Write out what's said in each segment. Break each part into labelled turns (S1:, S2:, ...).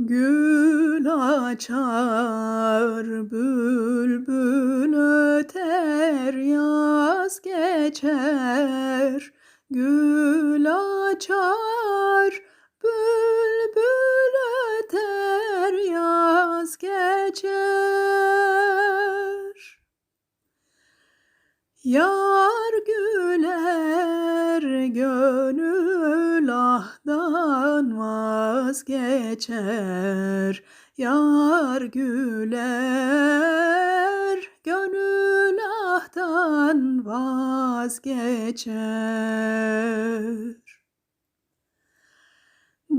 S1: Gül açar, bülbül öter, yaz geçer. Gül açar, bülbül öter, yaz geçer. Yar güler, gönül ahdan vazgeçer. Yar güler, gönül ahdan vazgeçer.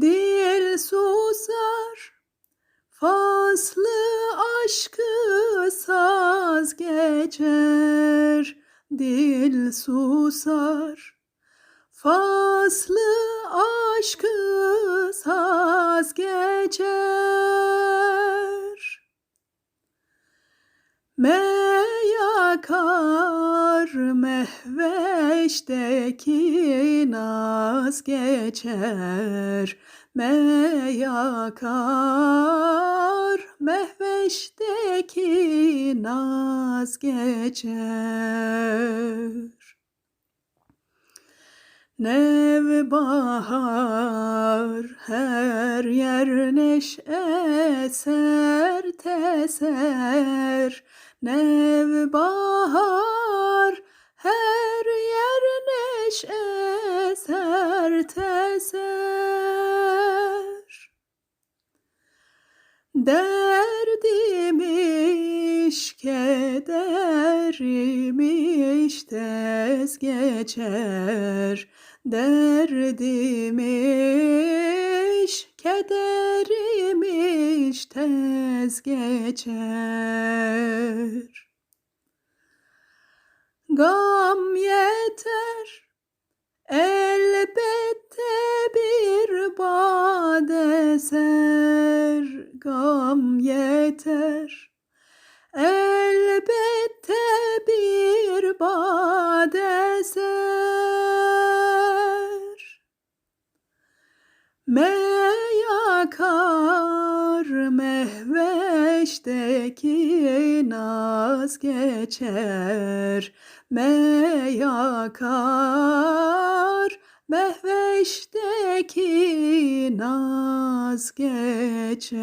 S1: Dil susar, faslı aşkı saz geçer. Dil susar, faslı aşkı saz geçer. Me yakar mehveşteki naz geçer. Me yakar mehveşteki naz geçer. Nevbahar her yer neşe ser teser. Nevbahar her yer neşe ser teser. Derdimiş, kederimiş tez geçer. Derdimiş, kederimiş tez geçer. Gam yeter, elbette bir bad eser. Gam yeter, elbette bir bad eser. Yakar mehveşteki naz geçer. Me yakar mehveşteki naz geçer.